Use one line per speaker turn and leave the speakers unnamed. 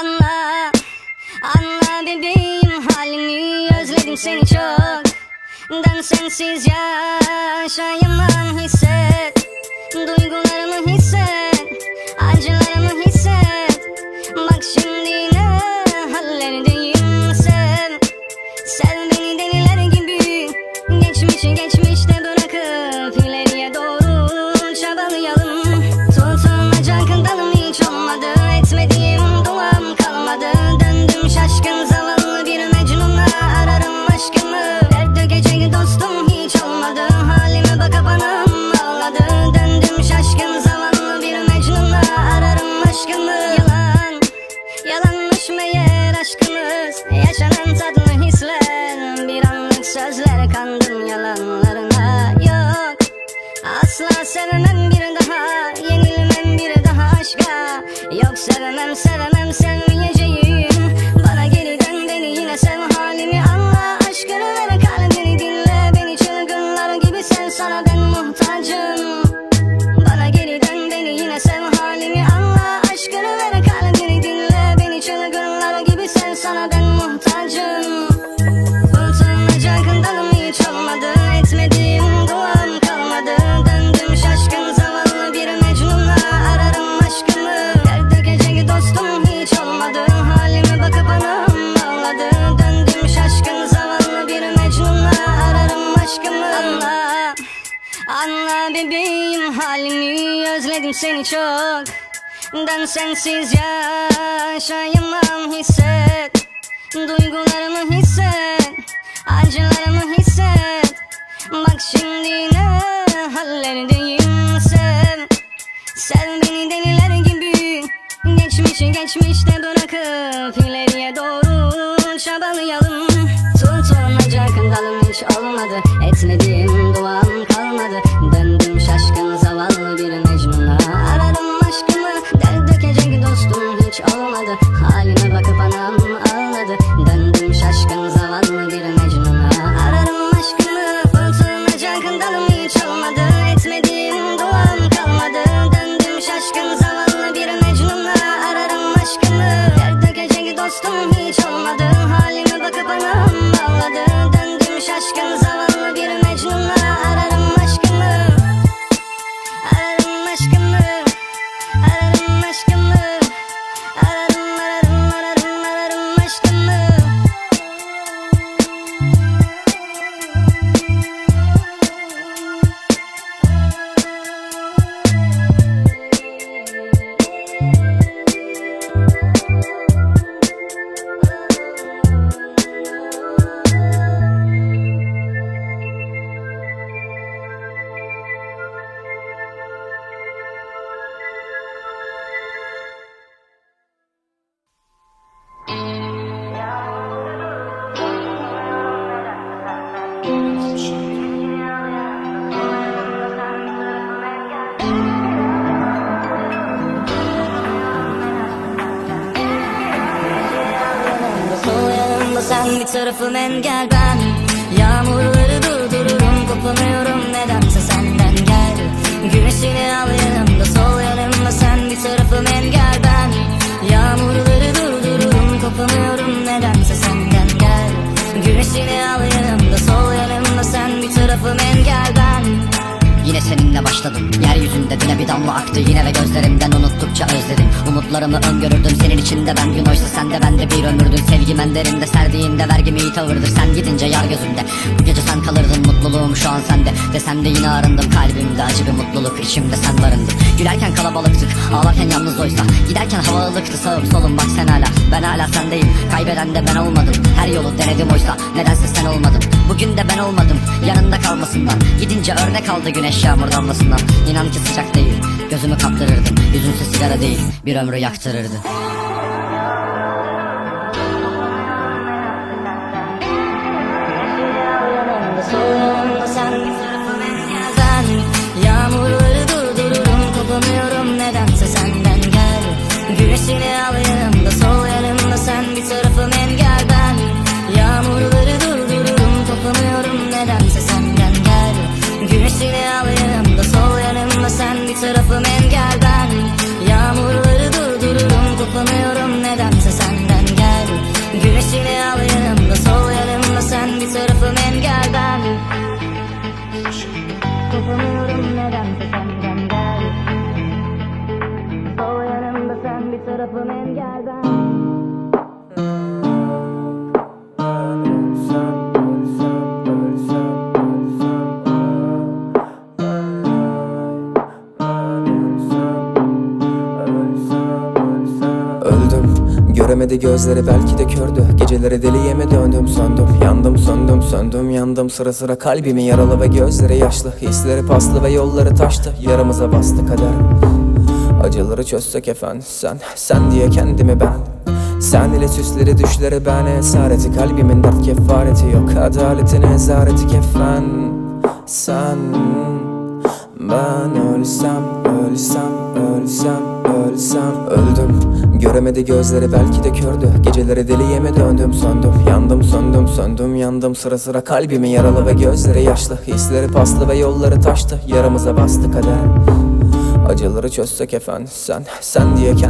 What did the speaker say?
Anla, anla bebeğim halini özledim seni çok. Ben sensiz yaşayamam hisset. Duygularımı kandım yalanlarına Yok. Asla sevmem bir daha Yenilmem bir daha aşka. Yok sevmem sevmem sevmeyeceğim Anla bebeğim halimi özledim seni çok. Ben sensiz yaşayamam hisset. Duygularımı hisset Acılarımı hisset. Bak şimdi ne hallerdeyim sev Sev beni deliler gibi Geçmişi geçmişte bırakıp ileriye doğru çabalayalım. Tutunacak dalım hiç olmadı Etmediğim duam bir tarafım engel ben
Dile bir damla aktı Yine ve gözlerimden unuttukça özledim. Umutlarımı öngörürdüm senin içinde ben gün oysa sen de ben de bir ömürdün. Sevgim enderinde serdiğinde vergim iyi tavırdır Sen gidince yar gözümde Bu gece sen kalırdın mutluluğum şu an sende. Desem de yine arındım kalbimde acı bir mutluluk içimde sen varındın Gülerken kalabalıktık ağlarken yalnız oysa. Giderken hava ılıktı sağım solum bak sen hala. Ben hala sendeyim kaybeden de ben olmadım. Her yolu denedim oysa nedense sen olmadın. Bugün de ben olmadım yanında kalmasından. Gidince örnek aldı güneş yağmur damlasından. İnan ki sıcak değil gözümü kaptırırdın Yüzünse sigara değil. Bir ömrü yaktırırdı.
Sol tarafım engelden
Göremedi gözleri belki de kördü. Geceleri deliye mi döndüm söndüm. Yandım söndüm söndüm yandım. Sıra sıra kalbimi yaralı ve gözleri yaşlı. Hisleri paslı ve yolları taştı. Yaramıza bastı kader. Acıları çözsek efendim sen Sen diye kendimi ben. Sen ile süsleri düşleri ben esareti Kalbimin dert kefareti yok. Adaletin ezareti kefen Sen. Ben ölsem ölsem ölsem ölsem. Öldüm. Göremedi gözleri belki de kördü. Geceleri deliye mi döndüm söndüm. Yandım söndüm söndüm yandım. Sıra sıra kalbimi yaralı ve gözleri yaşlı. Hisleri paslı ve yolları taştı. Yaramıza bastı kader Acıları çözsek efendim sen Sen diye kendi